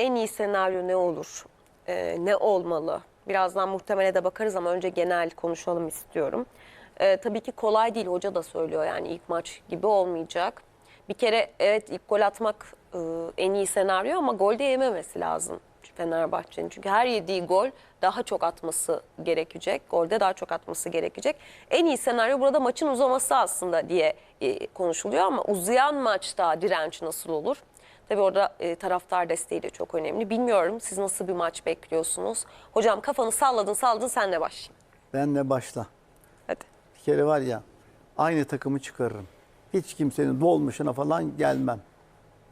en iyi senaryo ne olur? Ee, ne olmalı? Birazdan muhtemele de bakarız ama önce genel konuşalım istiyorum. Ee, tabii ki kolay değil hoca da söylüyor yani ilk maç gibi olmayacak. Bir kere evet ilk gol atmak e, en iyi senaryo ama gol de yememesi lazım Fenerbahçe'nin. Çünkü her yediği gol daha çok atması gerekecek. Golde daha çok atması gerekecek. En iyi senaryo burada maçın uzaması aslında diye e, konuşuluyor ama uzayan maçta direnç nasıl olur? Tabii orada e, taraftar desteği de çok önemli. Bilmiyorum siz nasıl bir maç bekliyorsunuz? Hocam kafanı salladın salladın senle başlayayım. Benle başla. Hadi. Bir kere var ya aynı takımı çıkarırım. Hiç kimsenin dolmuşuna falan gelmem.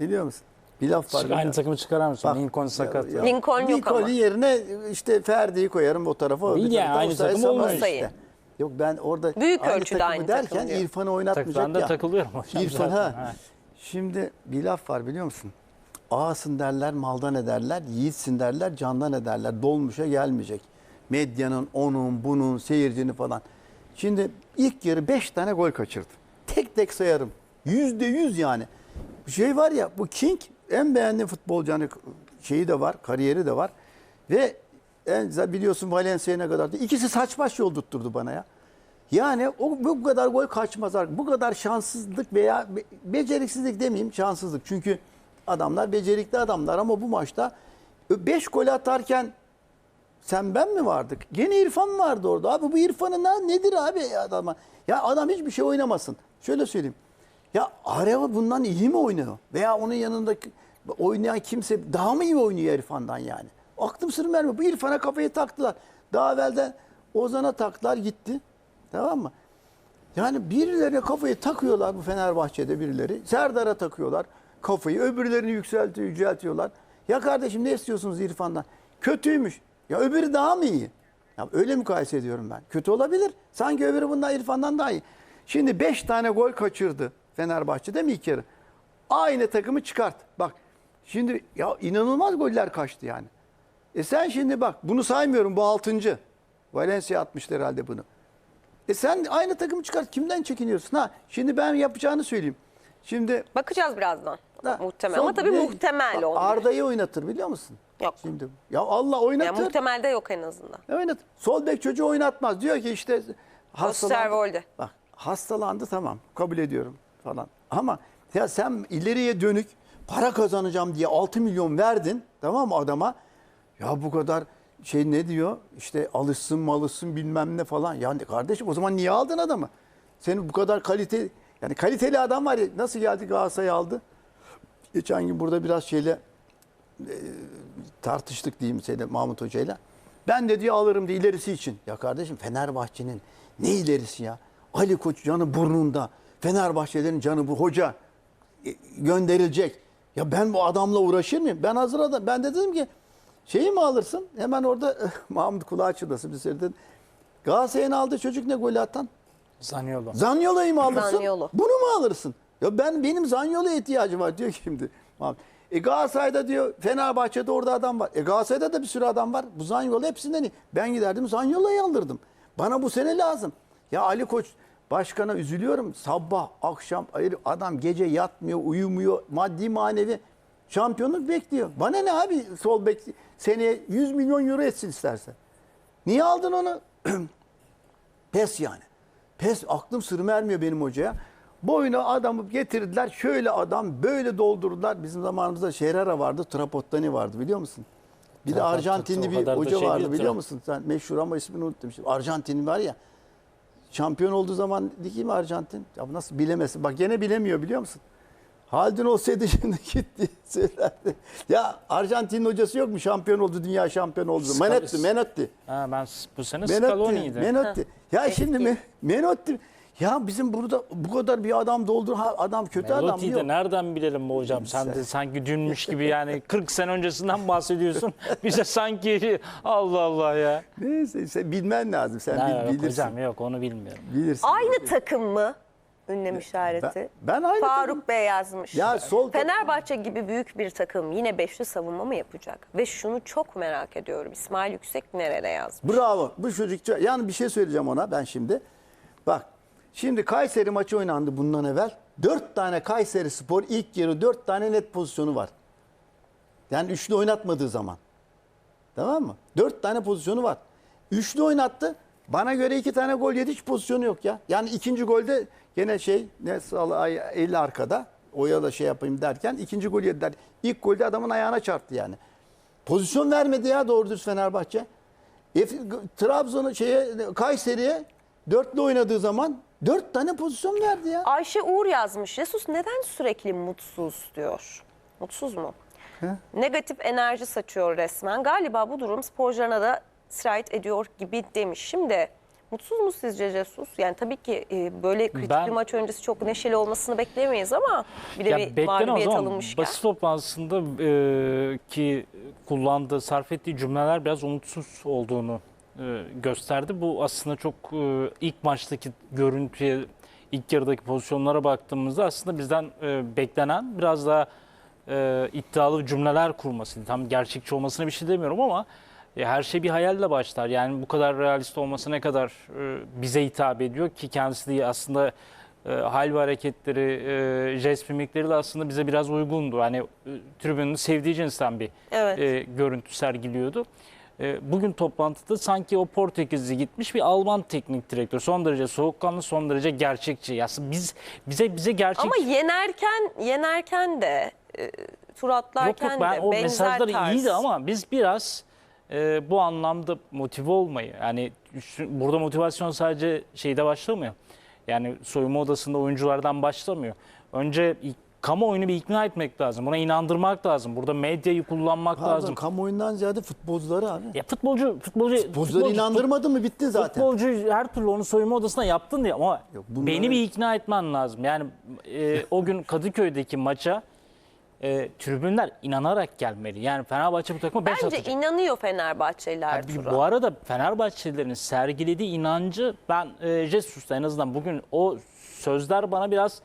Biliyor musun? Bir laf var. Aynı biliyor musun? takımı çıkarar mısın? Bak, Lincoln sakat. ya- ya- Lincoln yok Lincoln'un ama. yerine işte Ferdi'yi koyarım o tarafa. Öbür yani, aynı takım olmuyor işte. Yok ben orada Büyük aynı ölçüde takımı aynı derken takım diyor. İrfan'ı oynatmayacak Ben de ya. takılıyorum hocam İrfan zaten. ha. Şimdi bir laf var biliyor musun? Ağasın derler, maldan ederler, yiğitsin derler, candan ederler. Dolmuşa gelmeyecek. Medyanın, onun, bunun, seyircinin falan. Şimdi ilk yarı 5 tane gol kaçırdı. Tek tek sayarım. Yüzde yüz yani. Bir şey var ya bu King en beğendiğim futbolcu hani şeyi de var, kariyeri de var. Ve en, biliyorsun Valencia'ya kadar. İkisi saç baş yol tutturdu bana ya. Yani o bu kadar gol kaçmaz. Bu kadar şanssızlık veya be- beceriksizlik demeyeyim şanssızlık. Çünkü adamlar becerikli adamlar ama bu maçta 5 gol atarken sen ben mi vardık? Gene İrfan vardı orada. Abi bu İrfan'ın ne- nedir abi adama? Ya adam hiçbir şey oynamasın. Şöyle söyleyeyim. Ya Areva bundan iyi mi oynuyor? Veya onun yanındaki oynayan kimse daha mı iyi oynuyor İrfan'dan yani? Aklım sır vermiyor. Bu İrfan'a kafayı taktılar. Daha evvelden Ozan'a taktılar gitti. Tamam mı? Yani birilerine kafayı takıyorlar bu Fenerbahçe'de birileri. Serdar'a takıyorlar kafayı. Öbürlerini yükseltiyor, yüceltiyorlar. Ya kardeşim ne istiyorsunuz İrfan'dan? Kötüymüş. Ya öbürü daha mı iyi? Ya öyle mukayese ediyorum ben. Kötü olabilir. Sanki öbürü bundan İrfan'dan daha iyi. Şimdi 5 tane gol kaçırdı Fenerbahçe değil mi ilk yarı? Aynı takımı çıkart. Bak şimdi ya inanılmaz goller kaçtı yani. E sen şimdi bak bunu saymıyorum bu altıncı. Valencia atmıştı herhalde bunu. E sen aynı takımı çıkart. Kimden çekiniyorsun? Ha şimdi ben yapacağını söyleyeyim. Şimdi Bakacağız birazdan. Ha, muhtemel. son- Ama tabii ne- muhtemel Bak. Arda'yı oynatır biliyor musun? Yok. Şimdi ya Allah Yani oynatır. muhtemelde yok en azından. Oynat. Sol bek çocuğu oynatmaz. Diyor ki işte hastalandı. Osterwolde. Bak hastalandı tamam kabul ediyorum falan. Ama ya sen ileriye dönük para kazanacağım diye 6 milyon verdin tamam mı adama? Ya bu kadar şey ne diyor? İşte alışsın malışsın bilmem ne falan. Yani kardeşim o zaman niye aldın adamı? Senin bu kadar kalite yani kaliteli adam var ya nasıl geldi Galatasaray'ı aldı? Geçen gün burada biraz şeyle tartıştık diyeyim seni Mahmut Hoca'yla. Ben de diyor alırım diye ilerisi için. Ya kardeşim Fenerbahçe'nin ne ilerisi ya? Ali Koç canı burnunda. Fenerbahçelerin canı bu hoca e, gönderilecek. Ya ben bu adamla uğraşır mıyım? Ben hazır adam. Ben de dedim ki şeyi mi alırsın? Hemen orada Mahmut kulağı çınlasın bir söyledin. Galatasaray'ın aldığı çocuk ne golü atan? Zaniolo. Zanyolo'yu mu alırsın? Zaniolo. Bunu mu alırsın? Ya ben benim Zanyolo'ya ihtiyacım var diyor ki şimdi. Abi, E Galatasaray'da diyor Fenerbahçe'de orada adam var. E Galatasaray'da da bir sürü adam var. Bu Zanyolo hepsinden iyi. Ben giderdim Zanyolo'yu alırdım. Bana bu sene lazım. Ya Ali Koç başkana üzülüyorum. Sabah, akşam hayır adam gece yatmıyor, uyumuyor. Maddi manevi şampiyonluk bekliyor. Bana ne abi sol bek seneye 100 milyon euro etsin isterse. Niye aldın onu? Pes yani. Pes aklım ermiyor benim hocaya. Boyuna adamı getirdiler. Şöyle adam böyle doldurdular. Bizim zamanımızda Şerara vardı. Trapattani vardı biliyor musun? Bir de Arjantinli bir hoca şey vardı biliyor musun? Sen meşhur ama ismini unuttum. Şimdi Arjantinli var ya. Şampiyon olduğu zaman değil mi Arjantin? Ya nasıl bilemesin? Bak gene bilemiyor biliyor musun? Haldun olsaydı şimdi gitti söylerdi. Ya Arjantin'in hocası yok mu? Şampiyon oldu, dünya şampiyon oldu. Scalise. Menotti, Menotti. Ha, ben bu sene Menotti, Scaloni'ydi. Menotti. Ya şimdi Me- Menotti. Ya bizim burada bu kadar bir adam doldur. Ha, adam kötü adam Melotti'yi yok. de nereden bilelim bu hocam? Sen de sanki dünmüş gibi yani 40 sene öncesinden bahsediyorsun. Bize sanki Allah Allah ya. Neyse sen bilmen lazım. Sen Ya, bil- yok bilirsin. hocam yok onu bilmiyorum. Bilirsin. Aynı takım mı? Ünlem işareti. Ben- ben aynı Faruk takım. Bey yazmış. Ya sol Fenerbahçe gibi büyük bir takım yine beşli savunma mı yapacak? Ve şunu çok merak ediyorum. İsmail Yüksek nerede yazmış? Bravo. Bu çocukça yani bir şey söyleyeceğim ona ben şimdi. Bak şimdi Kayseri maçı oynandı bundan evvel. Dört tane Kayseri Spor ilk yarı dört tane net pozisyonu var. Yani üçlü oynatmadığı zaman. Tamam mı? Dört tane pozisyonu var. Üçlü oynattı. Bana göre iki tane gol yedi hiç pozisyonu yok ya. Yani ikinci golde gene şey ne sağ ay- eli arkada. Oya da şey yapayım derken ikinci gol yediler. İlk golde adamın ayağına çarptı yani. Pozisyon vermedi ya doğru düz Fenerbahçe. E, Trabzon'a şeye Kayseri'ye dörtlü oynadığı zaman dört tane pozisyon verdi ya. Ayşe Uğur yazmış. Jesus neden sürekli mutsuz diyor. Mutsuz mu? Negatif enerji saçıyor resmen. Galiba bu durum sporcularına da sirayet ediyor gibi demiş. Şimdi mutsuz mu sizce Jesus? Yani tabii ki e, böyle kritik Ben- bir maç öncesi çok neşeli olmasını beklemeyiz ama bir de Ya bir mağlubiyet alınmışken. basın toplantısında e, ki kullandığı, sarf ettiği cümleler biraz umutsuz olduğunu e, gösterdi. Bu aslında çok e, ilk maçtaki görüntüye, ilk yarıdaki pozisyonlara baktığımızda aslında bizden e, beklenen biraz daha e, iddialı cümleler kurmasıydı. Tam gerçekçi olmasına bir şey demiyorum ama e, her şey bir hayalle başlar. Yani bu kadar realist olması ne kadar e, bize hitap ediyor ki kendisi de aslında e, hal ve hareketleri, e, jest mimikleri de aslında bize biraz uygundu. Hani e, tribünün sevdiği cinsten bir Evet. e, görüntü sergiliyordu. E, bugün toplantıda sanki o Portekizli gitmiş bir Alman teknik direktör. Son derece soğukkanlı, son derece gerçekçi. Aslında biz bize bize gerçek Ama yenerken yenerken de e, tur Yok yok ben de o benzer mesajları tarz. iyiydi ama biz biraz e, bu anlamda motive olmayı yani burada motivasyon sadece şeyde başlamıyor. Yani soyunma odasında oyunculardan başlamıyor. Önce kamuoyunu bir ikna etmek lazım. Buna inandırmak lazım. Burada medyayı kullanmak Pardon, lazım. kamuoyundan ziyade futbolcuları abi. Ya futbolcu futbolcu Futbolcuları futbolcu- inandırmadın mı bitti zaten. Futbolcu her türlü onu soyunma odasına yaptın diye ama Yok, bunları- beni bir ikna etmen lazım. Yani e, o gün Kadıköy'deki maça e, tribünler inanarak gelmeli. Yani Fenerbahçe bu takıma 5 Bence atacak. inanıyor Fenerbahçeliler tura. bu arada Fenerbahçelilerin sergilediği inancı ben e, Jesus'ta en azından bugün o sözler bana biraz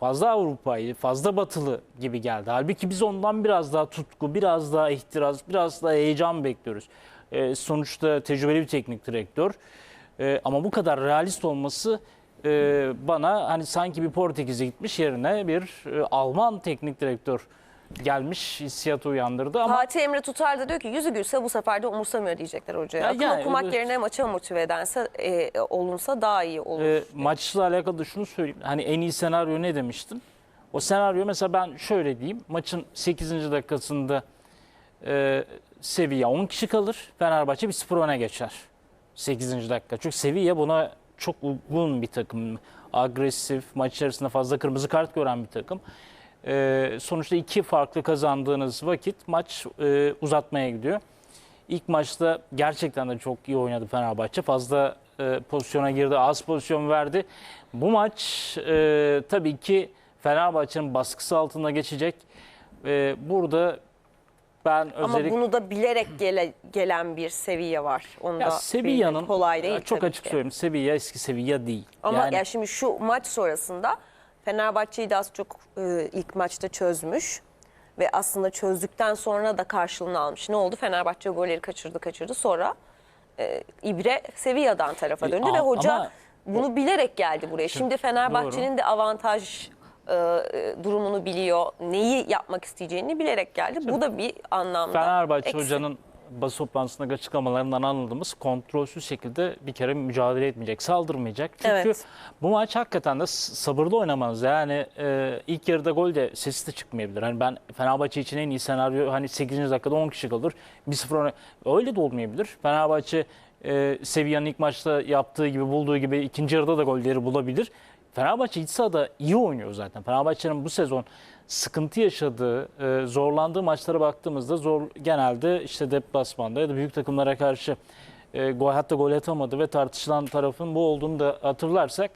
fazla Avrupa'yı, fazla batılı gibi geldi. Halbuki biz ondan biraz daha tutku, biraz daha ihtiras, biraz daha heyecan bekliyoruz. E, sonuçta tecrübeli bir teknik direktör. E, ama bu kadar realist olması e, bana hani sanki bir Portekiz'e gitmiş yerine bir e, Alman teknik direktör gelmiş hissiyatı uyandırdı ama Fatih Emre Tutar da diyor ki yüzü gülse bu sefer de umursamıyor diyecekler hocaya. Ya Akıl yani okumak yerine maça motive edense e, olunsa daha iyi olur. E, maçla alakalı da şunu söyleyeyim. Hani en iyi senaryo ne demiştim? O senaryo mesela ben şöyle diyeyim. Maçın 8. dakikasında e, Sevilla 10 kişi kalır. Fenerbahçe bir 0 öne geçer. 8. dakika. Çünkü Sevilla buna çok uygun bir takım. Agresif, maç içerisinde fazla kırmızı kart gören bir takım. E, sonuçta iki farklı kazandığınız vakit maç e, uzatmaya gidiyor. İlk maçta gerçekten de çok iyi oynadı Fenerbahçe. Fazla e, pozisyona girdi, az pozisyon verdi. Bu maç e, tabii ki Fenerbahçe'nin baskısı altında geçecek. E, burada ben Ama özellikle bunu da bilerek gele- gelen bir seviye var. Onu ya da Sevilla'nın kolay değil çok açık ki. söyleyeyim Sevilla eski Sevilla değil. Ama yani, ya şimdi şu maç sonrasında Fenerbahçe'yi de az çok e, ilk maçta çözmüş ve aslında çözdükten sonra da karşılığını almış. Ne oldu? Fenerbahçe golleri kaçırdı kaçırdı sonra e, İbre Sevilla'dan tarafa E, döndü a- ve hoca ama- bunu bilerek geldi buraya. Şimdi Fenerbahçe'nin de avantaj e, e, durumunu biliyor. Neyi yapmak isteyeceğini bilerek geldi. Bu da bir anlamda Fenerbahçe eksi. hocanın basın toplantısındaki açıklamalarından anladığımız kontrolsüz şekilde bir kere mücadele etmeyecek, saldırmayacak. Çünkü Evet. bu maç hakikaten de sabırlı oynamanız. Yani e, ilk yarıda gol de sesi de çıkmayabilir. Hani ben Fenerbahçe için en iyi senaryo hani 8. dakikada 10 kişi kalır. 1-0 öne. Öyle de olmayabilir. Fenerbahçe e, Sevilla'nın ilk maçta yaptığı gibi bulduğu gibi ikinci yarıda da golleri bulabilir. Fenerbahçe iç sahada iyi oynuyor zaten. Fenerbahçe'nin bu sezon sıkıntı yaşadığı, e, zorlandığı maçlara baktığımızda zor genelde işte deplasmanda ya da büyük takımlara karşı e, gol hatta gol atamadı ve tartışılan tarafın bu olduğunu da hatırlarsak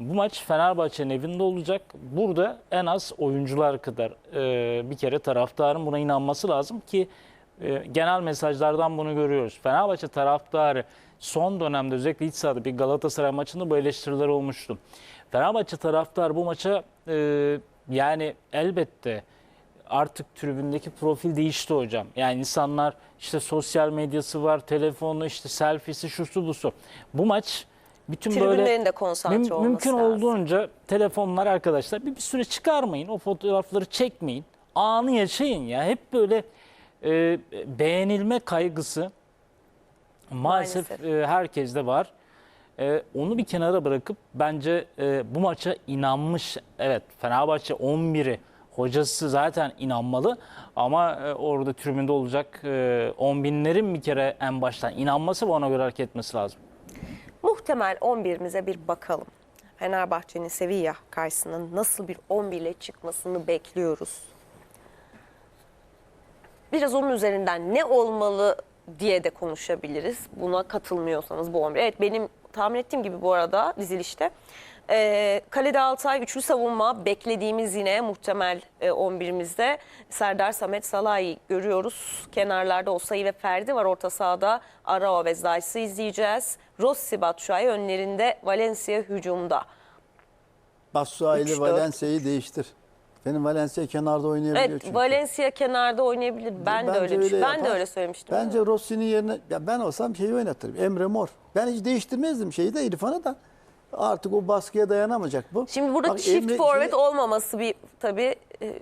bu maç Fenerbahçe'nin evinde olacak. Burada en az oyuncular kadar e, bir kere taraftarın buna inanması lazım ki genel mesajlardan bunu görüyoruz. Fenerbahçe taraftarı son dönemde özellikle iç sahada bir Galatasaray maçında bu eleştiriler olmuştu. Fenerbahçe taraftar bu maça yani elbette artık tribündeki profil değişti hocam. Yani insanlar işte sosyal medyası var, telefonu işte selfiesi şusu busu. Bu maç bütün böyle de konsantre müm- olması mümkün lazım. olduğunca telefonlar arkadaşlar bir, bir süre çıkarmayın. O fotoğrafları çekmeyin. Anı yaşayın ya. Hep böyle e, beğenilme kaygısı maalesef, Maalesef. e, herkeste var. E, onu bir kenara bırakıp bence e, bu maça inanmış. Evet Fenerbahçe 11'i hocası zaten inanmalı ama e, orada tribünde olacak e, 10 binlerin bir kere en baştan inanması ve ona göre hareket etmesi lazım. Muhtemel 11'imize bir bakalım. Fenerbahçe'nin Sevilla karşısında nasıl bir 11 ile çıkmasını bekliyoruz. Biraz onun üzerinden ne olmalı diye de konuşabiliriz. Buna katılmıyorsanız bu 11. Evet benim tahmin ettiğim gibi bu arada dizilişte. Ee, kalede Altay üçlü savunma beklediğimiz yine muhtemel e, 11'imizde Serdar Samet Salah'ı görüyoruz. Kenarlarda Osayi ve Ferdi var orta sahada. Arao ve Zayt'sı izleyeceğiz. Rossi Batshuayi önlerinde Valencia hücumda. Batshuayi ile. Valencia'yı değiştir. Benim Valencia kenarda oynayabiliyor Evet çünkü. Valencia kenarda oynayabilir. Ben de Bence öyle, düşün- Ben de yapar. öyle söylemiştim. Bence Rossi'nin yerine ya ben olsam şeyi oynatırım. Emre Mor. Ben hiç değiştirmezdim şeyi de İrfan'ı da. Artık o baskıya dayanamayacak bu. Şimdi burada Bak çift Emre- forvet şey- olmaması bir tabii e,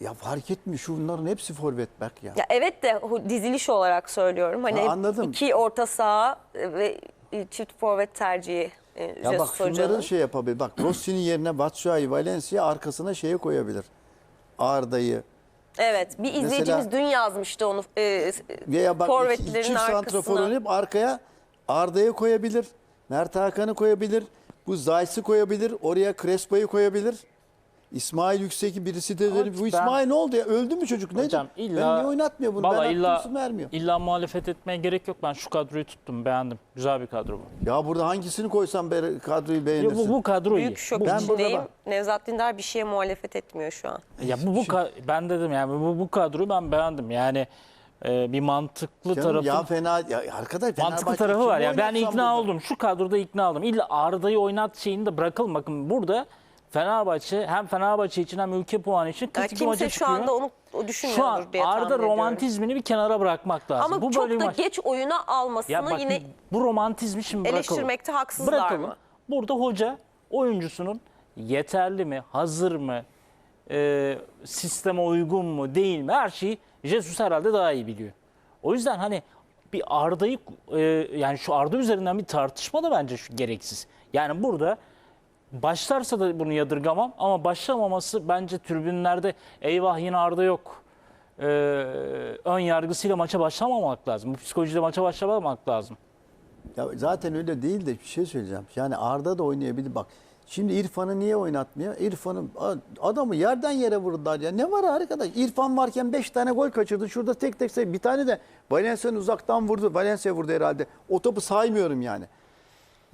Ya fark etmiyor şunların hepsi forvet bak ya. ya evet de diziliş olarak söylüyorum. Hani Ha, anladım. iki orta saha e, ve e, çift forvet tercihi e, Ya bak Hoca'nın. şunları şey yapabilir. Bak Rossi'nin yerine Batshuayi, Valencia arkasına şeye koyabilir. Arda'yı Evet bir izleyicimiz dün yazmıştı onu e, veya bak iki, forvetlerin çift santrafor arkasına. oynayıp arkaya Arda'yı koyabilir. Mert Hakan'ı koyabilir. Bu Zayt'sı koyabilir. Oraya Crespo'yu koyabilir. İsmail Yüksek'i birisi de Evet, bu ben- İsmail ne oldu ya? Öldü mü çocuk? Neydi? Hocam ben illa niye oynatmıyor bunu? Ben illa, illa, vermiyor. illa muhalefet etmeye gerek yok. Ben şu kadroyu tuttum, beğendim. Güzel bir kadro bu. Ya burada hangisini koysam be- kadroyu Ya beğenirsin? bu, bu kadro iyi. Büyük şok Bu- Ben içindeyim. Nevzat Dindar bir şeye muhalefet etmiyor şu an. Ya bu, bu ben dedim yani bu, bu kadroyu ben beğendim. Yani e, bir mantıklı Canım tarafı ya fena ya arkadaş mantıklı Fenerbahçe tarafı var. Ya ben ikna burada? oldum. Şu kadroda ikna oldum. İlla Arda'yı oynat şeyini de bırakalım. Bakın burada Fenerbahçe hem Fenerbahçe için hem ülke puanı için kritik bir maça kimse şu çıkıyor. anda onu o şu düşünmüyordur an diye Arda ediyorum. romantizmini bir kenara bırakmak lazım. Ama bu çok da maç. geç oyuna almasını Ya bak yine bu romantizmi şimdi bırakalım. eleştirmekte haksızlar Bırakalım. mı? Burada hoca oyuncusunun yeterli mi, hazır mı, e, sisteme uygun mu, değil mi her şeyi Jesus herhalde daha iyi biliyor. O yüzden hani bir Arda'yı e, yani şu Arda üzerinden bir tartışma da bence şu gereksiz. Yani burada başlarsa da bunu yadırgamam ama başlamaması bence tribünlerde eyvah yine Arda yok. e, ön yargısıyla maça başlamamak lazım. Bu psikolojide maça başlamamak lazım. Ya zaten öyle değil de bir şey söyleyeceğim. Yani Arda da oynayabilir. Bak şimdi İrfan'ı niye oynatmıyor? İrfan'ı adamı yerden yere vurdular ya. Ne var arkadaş? İrfan varken 5 tane gol kaçırdı. Şurada tek tek say. Bir tane de Valencia'nın uzaktan vurdu. Valencia vurdu herhalde. O topu saymıyorum yani.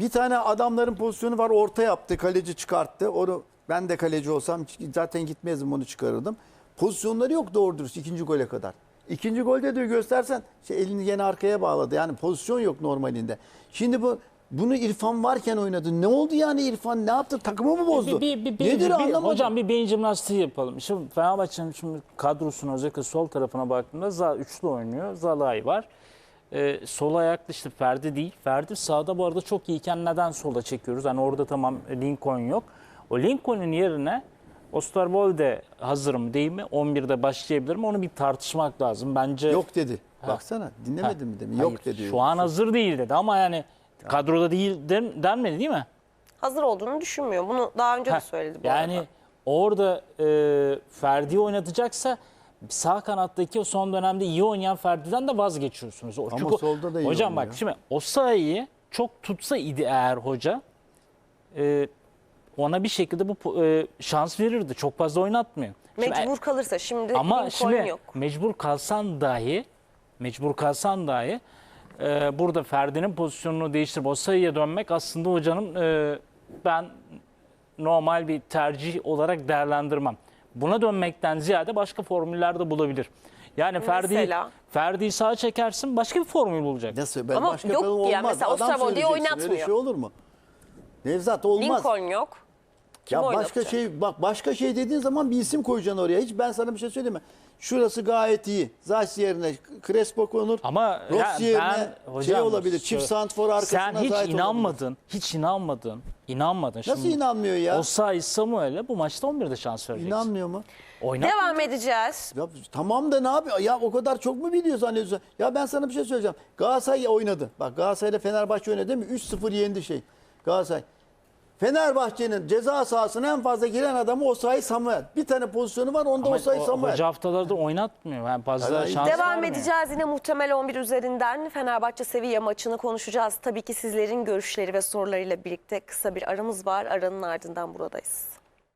Bir tane adamların pozisyonu var orta yaptı. Kaleci çıkarttı. Onu ben de kaleci olsam zaten gitmezdim onu çıkarırdım. Pozisyonları yok doğru dürüst ikinci gole kadar. İkinci golde de göstersen şey, elini yine arkaya bağladı. Yani pozisyon yok normalinde. Şimdi bu bunu İrfan varken oynadı. Ne oldu yani İrfan? Ne yaptı? Takımı mı bozdu? Bir, bir, bir, Nedir bir- anlamadım. hocam bir beyin jimnastiği yapalım. Şimdi Fenerbahçe'nin şimdi kadrosuna özellikle sol tarafına baktığımda Za, üçlü oynuyor. Zalay var. Ee, sol ayaklı işte Ferdi değil. Ferdi sağda bu arada çok iyiyken neden sola çekiyoruz? Hani orada tamam Lincoln yok. O Lincoln'un yerine Osterwolde hazır mı değil mi? 11'de başlayabilir mi? Onu bir tartışmak lazım. Bence Yok dedi. Baksana dinlemedin mi demin? Yok dedi. Şu an hazır değil dedi ama yani kadroda değil den- denmedi değil mi? Hazır olduğunu düşünmüyor. Bunu daha önce de söyledi bu yani arada. orada e, Ferdi'yi oynatacaksa sağ kanattaki o son dönemde iyi oynayan Ferdi'den de vazgeçiyorsunuz. O, Ama solda da iyi Hocam oynuyor. bak şimdi o sayıyı çok tutsa idi eğer hoca e, ona bir şekilde bu e, şans verirdi. Çok fazla oynatmıyor. Şimdi- Mecbur kalırsa şimdi ama şimdi yok. mecbur kalsan dahi mecbur kalsan dahi e, burada Ferdi'nin pozisyonunu değiştirip o sayıya dönmek aslında hocanın e, ben normal bir tercih olarak değerlendirmem. Buna dönmekten ziyade başka formüller de bulabilir. Yani Ferdi Mesela? Ferdi'yi sağa çekersin başka bir formül bulacak. Nasıl? Ben Ama başka yok olmaz. ya, mesela Adam Osterwolde'yi söyleyeceksin. Öyle oynatmıyor. şey olur mu? Nevzat olmaz. Lincoln yok. Kim ya başka oynatacak? şey bak başka şey dediğin zaman bir isim koyacaksın oraya. Hiç ben sana bir şey söyleyeyim mi? Şurası gayet iyi. Zayt yerine Crespo konur. Ama Rossi ya yerine ben şey hocam, olabilir. Çift santfor arkasına Sen hiç Zayt olabilir. inanmadın. Hiç inanmadın. İnanmadın. Nasıl Şimdi inanmıyor ya? Osayi Samuel'e bu maçta 11'de şans vereceksin. İnanmıyor mu? Oynat. Devam edeceğiz. Ya tamam da ne yapıyor? Ya o kadar çok mu biliyor zannediyorsun? Ya ben sana bir şey söyleyeceğim. Galatasaray oynadı. Bak Galatasaray'la Fenerbahçe oynadı değil mi? 3-0 yendi şey. Galatasaray. Fenerbahçe'nin ceza sahasına en fazla giren adamı Osayi Samuel. Bir tane pozisyonu var onda Ama Osayi o- Samuel. Hoca haftalarda oynatmıyor. Yani fazla şans Devam vermiyor. edeceğiz yine muhtemel 11 üzerinden Fenerbahçe Sevilla maçını konuşacağız. Tabii ki sizlerin görüşleri ve sorularıyla birlikte kısa bir aramız var. Aranın ardından buradayız.